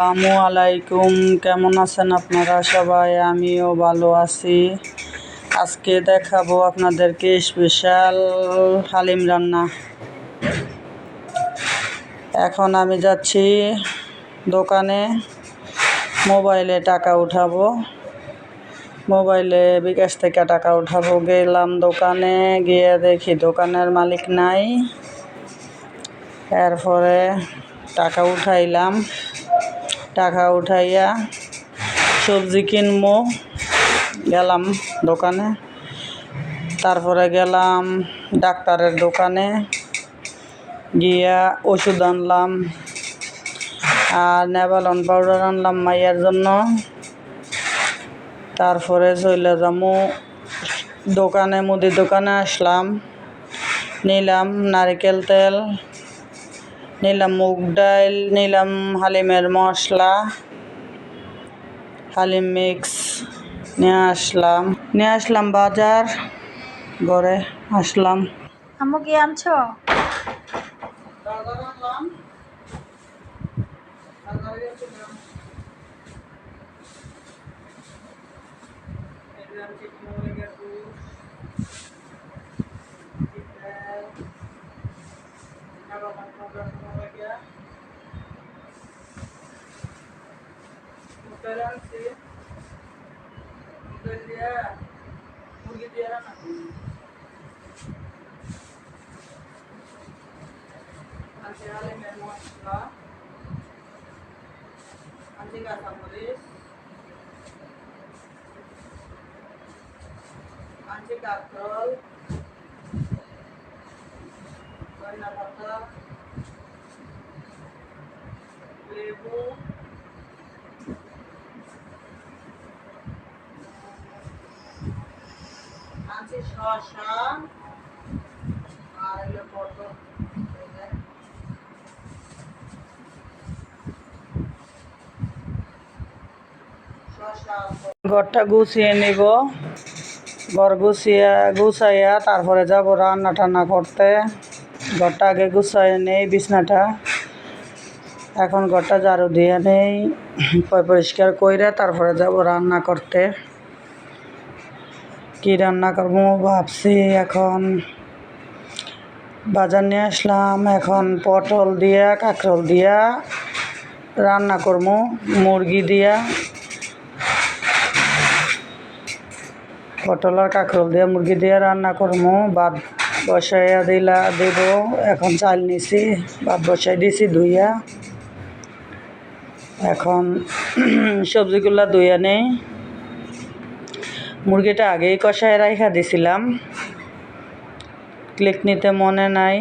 আসসালামু আলাইকুম। কেমন আছেন আপনারা সবাই? আমিও ভালো আছি। আজকে দেখাবো আপনাদেরকে স্পেশাল হালিম রান্না। এখন আমি যাচ্ছি দোকানে। মোবাইলে টাকা উঠাবো। মোবাইলে বিকাশ থেকে টাকা উঠাবো। গেলাম দোকানে, গিয়ে দেখি দোকানের মালিক নাই। এরপরে টাকা উঠাইলাম। টাকা উঠাইয়া সবজি কিনবো গেলাম দোকানে। তারপরে গেলাম ডাক্তারের দোকানে। গিয়া ওষুধ আনলাম আর নেভালন পাউডার আনলাম মাইয়ার জন্য। তারপরে চলে যামু। দোকানে মুদি দোকানে আসলাম। নিলাম নারিকেল তেল। নিলাম মুগ ডাল নিলাম হালিমের মশলা হালিম মিক্স নিয়ে আসলাম। নিয়ে আসলাম বাজার ঘরে আসলাম। আম্মু কি আনছো? মুরগি দিয়ে রান্না আনছি হালিমের মশলা আনছি কাঁচামরিচ আনছি কাঁকরোল ধনিয়া পাতা লেবু আনছি ঘরটা গুছিয়ে নিব। ঘর গুছিয়ে গুছাইয়া তারপরে যাব রান্না টান্না করতে। ঘরটা আগে গুছাই নেই, বিছনাটা। এখন ঘরটা ঝাড়ু দিয়ে নেই পরিষ্কার কইরা তারপরে যাব রান্না করতে। কি রান্না করব ভাবছি এখন। বাজার নিয়ে আসলাম, এখন পটল দিয়া, কাঁকরোল দিয়া রান্না করব, মুরগি দিয়া। পটল আর কাঁকরোল দিয়ে, মুরগি দিয়ে রান্না করব। ভাত বসাইয়া দিলা, দেব, এখন চাল নিছি, ভাত বসাই দিছি, ধুইয়া। এখন সবজিগুলা ধুইয়া নেই। মুরগিটা আগেই কষায় রাইখা দিছিলাম। ক্লিক নিতে মনে নাই।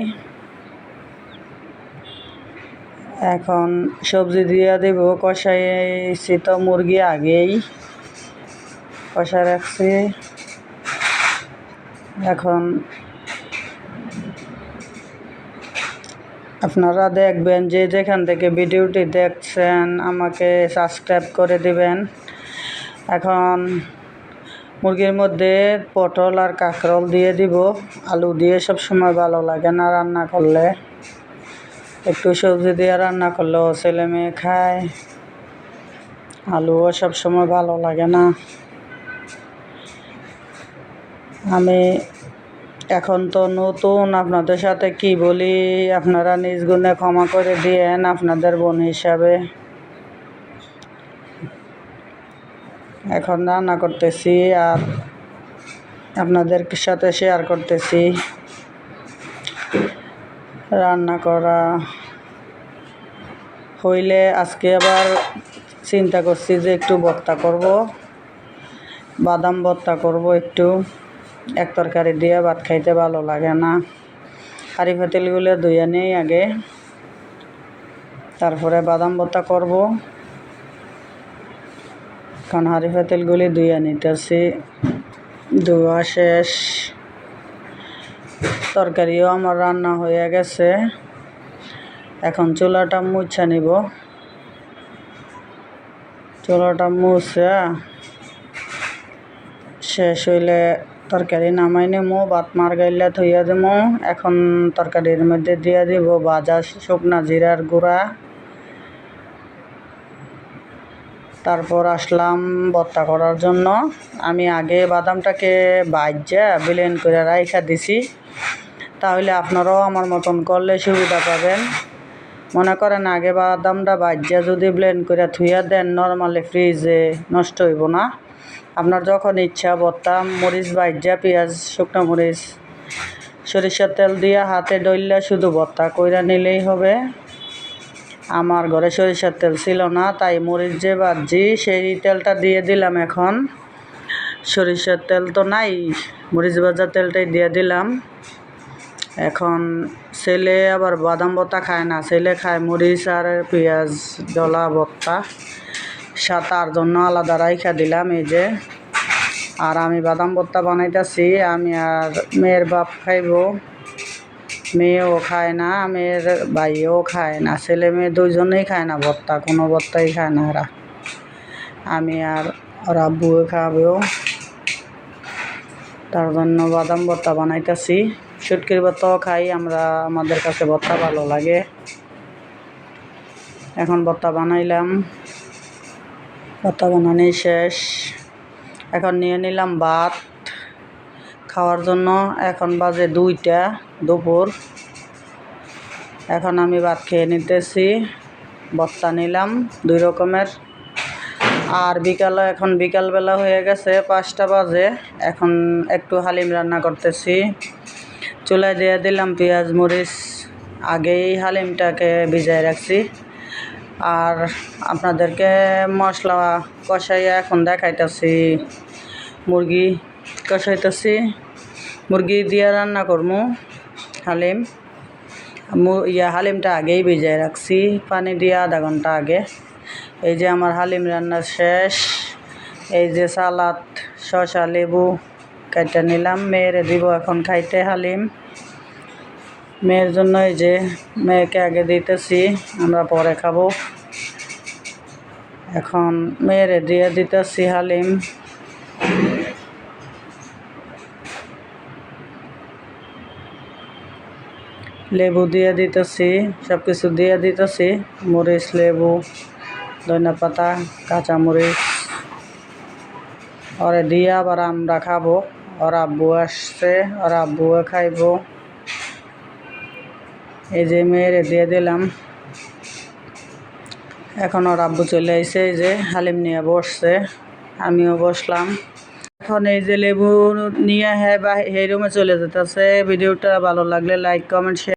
এখন সবজি দিয়া দেব, কষাইছি তো মুরগি আগেই। কষা রাখছি। এখন আপনারা দেখবেন যে যেখান থেকে ভিডিওটি দেখছেন, আমাকে সাবস্ক্রাইব করে দিবেন। এখন মুরগির মধ্যে পটল আর কাঁকরোল দিয়ে দিব। আলু দিয়ে সব সময় ভালো লাগে না রান্না করলে। একটু সবজি দিয়ে রান্না করলেও ছেলে মেয়ে খায়। আলুও সব সময় ভালো লাগে না। আমি এখন তো নতুন আপনাদের সাথে কি বলি, আপনারা নিজ গুণে ক্ষমা করে দিয়েন আপনাদের বোন হিসাবে। এখন রান্না করতেছি আর আপনাদের সাথে শেয়ার করতেছি। রান্না করা হইলে আজকে আবার চিন্তা করছি যে একটু ভর্তা করব, বাদাম ভর্তা করব একটু। এক তরকারি দিয়ে ভাত খাইতে ভালো লাগে না। হাঁড়ি ফাতিলগুলো ধুয়ে নেই আগে। তারপরে বাদাম ভর্তা করব। কারণ হাঁড়ি ফাতিলগুলি ধুয়ে নিতেছি। ধোয়া শেষ। তরকারিও আমার রান্না হয়ে গেছে। এখন চুলাটা মুছা নিব। চুলাটা মুছে শেষ হইলে তরকারি নামাই নেব ভাত মার গাইলা থইয়া দেবো এখন তরকারির মধ্যে দিয়ে দিব ভাজা, শুকনা জিরার গুঁড়া। তারপর আসলাম ভর্তা করার জন্য। আমি আগে বাদামটাকে বাজ্যা ব্লেন্ড করে রাইখা দিছি। তাহলে আপনারাও আমার মতন করলে সুবিধা পাবেন। মনে করেন আগে বাদামটা বাজ্যা যদি ব্লেন্ড করে থুইয়া দেন নর্মালি ফ্রিজে নষ্ট হইব না। আপনার যখন ইচ্ছা, ভর্তা, মরিচ বাজ্যা পেঁয়াজ, শুকনো মরিচ, সরিষার তেল দিয়ে হাতে ডইলা শুধু ভর্তা কইরা নিলেই হবে। আমার ঘরে সরিষার তেল ছিল না, তাই মরিচ যে বাজি সেই তেলটা দিয়ে দিলাম এখন। সরিষার তেল তো নাই, মরিচ ভাজা তেলটাই দিয়ে দিলাম। এখন ছেলে আবার বাদাম ভর্তা খায় না, ছেলে খায় মরিচ আর পেঁয়াজ ডলা ভর্তা। সা তার জন্য আলাদা রাইখা দিলাম এই যে। আর আমি বাদাম ভর্তা বানাইতেছি, আমি আর মেয়ের বাপ খাইব। মেয়েও খায় না, মেয়ের ভাইও খায় না, ছেলে মেয়ে দুজনেই খায় না ভর্তা কোনো ভর্তাই খায় না ওরা আমি আর ওর আব্বুও খাবেও তার জন্য বাদাম ভর্তা বানাইতেছি। সুটকির ভর্তাও খাই, আমরা, আমাদের কাছে ভর্তা ভালো লাগে। এখন ভর্তা বানাইলাম। ভর্তা বানানি শেষ। এখন নিয়ে নিলাম ভাত। খাওয়ার জন্য এখন বাজে দুইটা দুপুর। এখন আমি ভাত খেয়ে নিতেছি বস্তা নিলাম দুই রকমের। আর বিকালে, এখন বিকালবেলা হয়ে গেছে পাঁচটা বাজে, এখন একটু হালিম রান্না করতেছি। চুলায় দিয়ে দিলাম পেঁয়াজ, মরিচ, আগেই হালিমটাকে ভিজাই রাখছি। আর আপনাদেরকে মশলা কষাইয়া এখন দেখাইতেছি মুরগি কষাইতেছি মুরগি দিয়া রান্না করব হালিম। ইয়া হালিমটা আগেই ভিজাই রাখছি, পানি দিয়ে আধা ঘণ্টা আগে। এই যে আমার হালিম রান্না শেষ, এই যে সালাদ, শসা, লেবু কেটে নিলাম, মেয়েরে দিব এখন খাইতে হালিম। মেয়ের জন্য এই যে মেয়েকে আগে দিতেছি, আমরা পরে খাব। এখন মেয়েরে দিয়ে দিতেছি হালিম। লেবু দিয়ে দিতেছি সব কিছু দিয়ে দিতেছি। মরিচ, লেবু, ধনিয়া পাতা, কাঁচা মরিচ। ওরে দিয়ে আবার আমরা খাব। ওরা আব্বু আসছে, ওরা আব্বুও খাইব। এই যে মেয়েরে দিয়ে দিলাম। এখন ওর আব্বু চলে আইছে, এই যে হালিম নিয়ে বসছে। আমিও বসলাম। এখন এই যে লেবু নিয়ে হ্যাঁ বা এই রুমে চলে যেতেছে। ভিডিওটা ভালো লাগলে লাইক কমেন্ট শেয়ার